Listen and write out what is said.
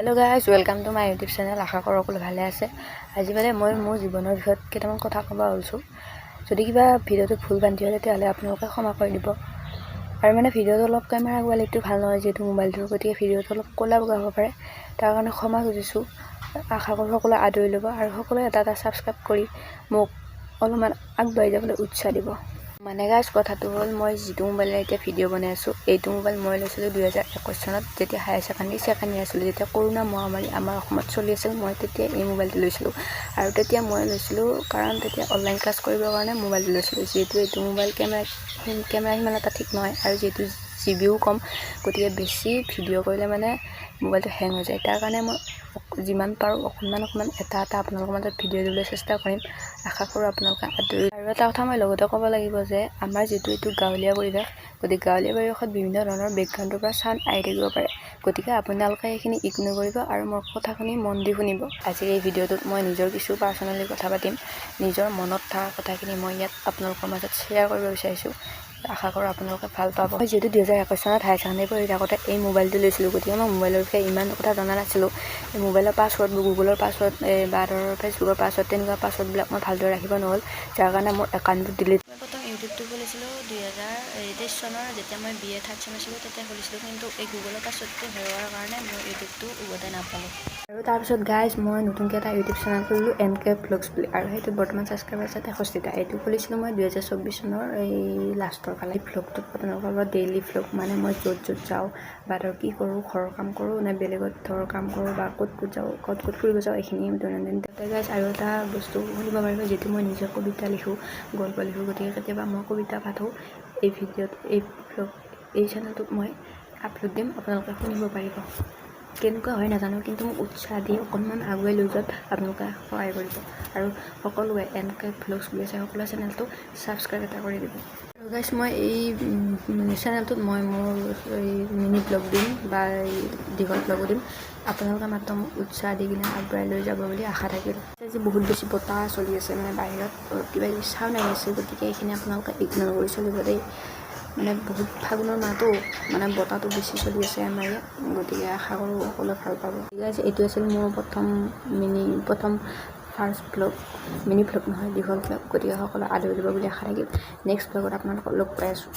Hello' guys welcome to my YouTube channel আশা কৰোঁ সকলো ভালে আছে। আজি মানে মই মোৰ জীৱনৰ বিষয়ত কেইটামান কথা ক'ব ওলছোঁ যদি কিবা ভিডিঅ'টো ভুল বান্ধি হয় তেতিয়াহ'লে আপোনালোকে ক্ষমা কৰি দিব। আৰু মানে ভিডিঅ'টো অলপ কেমেৰা কোৱালিটিটো ভাল নহয় যিহেতু মোবাইলটোৰ গতিকে ভিডিঅ'টো অলপ ক'লা বগা হ'ব পাৰে। তাৰ কাৰণে ক্ষমা খুজিছোঁ। আশা কৰোঁ সকলোৱে আদৰি ল'ব আৰু সকলোৱে এটা এটা ছাবস্ক্ৰাইব কৰি মোক অলপমান আগবাঢ়ি যাবলৈ উৎসাহ দিব। মানে গাইজ কথাটো হ'ল মই যিটো মোবাইলেৰে এতিয়া ভিডিঅ' বনাই আছোঁ এইটো মোবাইল মই লৈছিলোঁ দুহেজাৰ একৈছ চনত যেতিয়া হায়াৰ ছেকেণ্ডেৰী ছেকেণ্ড ইয়াৰ আছিলোঁ যেতিয়া কৰোণা মহামাৰী আমাৰ অসমত চলি আছিল মই তেতিয়া এই মোবাইলটো লৈছিলোঁ। আৰু তেতিয়া মই লৈছিলোঁ কাৰণ তেতিয়া অনলাইন ক্লাছ কৰিবৰ কাৰণে মোবাইলটো লৈছিলোঁ যিহেতু এইটো মোবাইল কেমেৰা কেমেৰা সিমান এটা ঠিক নহয় আৰু যিহেতু জি বিও কম গতিকে বেছি ভিডিঅ' কৰিলে মানে মোবাইলটো হেং হৈ যায়। তাৰ কাৰণে মই যিমান পাৰোঁ অকণমান অকণমান এটা এটা আপোনালোকৰ মাজত ভিডিঅ' দিবলৈ চেষ্টা কৰিম। আশা কৰোঁ আপোনালোকে আদৰি আৰু এটা কথা মই লগতে ক'ব লাগিব যে আমাৰ যিটো এইটো গাঁৱলীয়া পৰিৱেশ গতিকে গাঁৱলীয়া পৰিৱেশত বিভিন্ন ধৰণৰ বেকগ্ৰাউণ্ডৰ পৰা চাউণ্ড আহি থাকিব পাৰে। গতিকে আপোনালোকে সেইখিনি ইগন'ৰ কৰিব আৰু মোৰ কথাখিনি মন দি শুনিব। আজিৰ এই ভিডিঅ'টোত মই নিজৰ কিছু পাৰ্চনেলি কথা পাতিম নিজৰ মনত থকা কথাখিনি মই ইয়াত আপোনালোকৰ মাজত শ্বেয়াৰ কৰিব বিচাৰিছোঁ। আশা কৰোঁ আপোনালোকে ভালো পাব। যিহেতু দুহেজাৰ একৈছ চনত হায়াৰ ছেকেণ্ডেৰী পঢ়ি থাকোঁতে এই মোবাইলটো লৈছিলোঁ। গতিকে মই মোবাইলৰ বিষয়ে ইমান কথা জনা নাছিলোঁ। এই মোবাইলৰ পাছৱৰ্ডবোৰ গুগলৰ পাছৱৰ্ড বা ধৰ ফেচবুকৰ পাছৱৰ্ড তেনেকুৱা পাছৱৰ্ডবিলাক মই ভালদৰে ৰাখিব নহ'ল যাৰ কাৰণে মোৰ একাউণ্টটো ডিলিট প্ৰথম ইউটিউবটো খুলিছিলোঁ দুহেজাৰ তেইছ চনৰ, যেতিয়া মই বি এ থাৰ্ড চেম আছিলোঁ, তেতিয়া খুলিছিলোঁ। কিন্তু এই গুগলৰ পাছৱৰ্ডটো হেৰুৱাৰ কাৰণে মই ইউটিউবটো উভতাই নাপালোঁ। আৰু তাৰপিছত গাইজ মই নতুনকৈ এটা ইউটিউব চেনেল খুলিলোঁ এন কে ভ্লগছ বুলি। আৰু সেইটো বৰ্তমান ছাবস্ক্ৰাইবাৰ আছে তেষষ্ঠিটা। এইটো খুলিছিলোঁ মই দুহেজাৰ চৌব্বিছ চনৰ এই লাষ্টৰ ফালে। ভ্লগটোত আপোনালোকৰ লগত ডেইলি ভ্লগ মানে মই য'ত য'ত যাওঁ বা ধৰ কি কৰোঁ ঘৰৰ কাম কৰোঁ নে বেলেগত ধৰ কাম কৰোঁ বা ক'ত ক'ত যাওঁ ক'ত ক'ত ফুৰিব যাওঁ এইখিনি দৈনন্দিন তাতে গাইজ আৰু এটা বস্তু শুনিব পাৰিব যিহেতু মই নিজে কবিতা লিখোঁ গল্প লিখোঁ গতিকে কেতিয়াবা মই কবিতা পাঠোঁ এই ভিডিঅ'ত এই ভ্লগ এই চেনেলটোত মই আপলোড দিম আপোনালোকে শুনিব পাৰিব। কেনেকুৱা হয় নাজানো, কিন্তু মোক উৎসাহ দি অকণমান আগুৱাই লৈ যোৱাত আপোনালোকে সহায় কৰিব। আৰু সকলোৱে এন ভ্লগছ বুলি আছে, সকলোৱে চেনেলটো ছাবস্ক্ৰাইব এটা কৰি দিব। আৰু গাইজ মই এই চেনেলটোত মই মোৰ এই মিনি ব্লগ দিম বা এই দীঘল ব্লগো দিম। আপোনালোকে মাত্ৰ মোক উৎসাহ দি কিনে আগবঢ়াই লৈ যাব বুলি আশা থাকিল। আজি বহুত বেছি বতাহ চলি আছে মানে বাহিৰত কিবা কিবি চাউণ্ড আহি আছে, গতিকে এইখিনি আপোনালোকে ইগন'ৰ কৰি চলিব দেই। মানে বহুত ফাগুনৰ মাহটো মানে বতাহটো বেছি চলি আছে আমাৰ ইয়াত গতিকে আশা কৰোঁ সকলোৱে ভাল পাব। এইটো আছিল মোৰ প্ৰথম মিনি প্ৰথম ফাৰ্ষ্ট ভ্লগ মিনি ভ্লগ নহয় দীঘল ভ্লগ গতিকে সকলোৱে আদৰি দিব বুলি আশা থাকিল। নেক্সট ভ্লগত আপোনালোকক লগ পাই আছোঁ।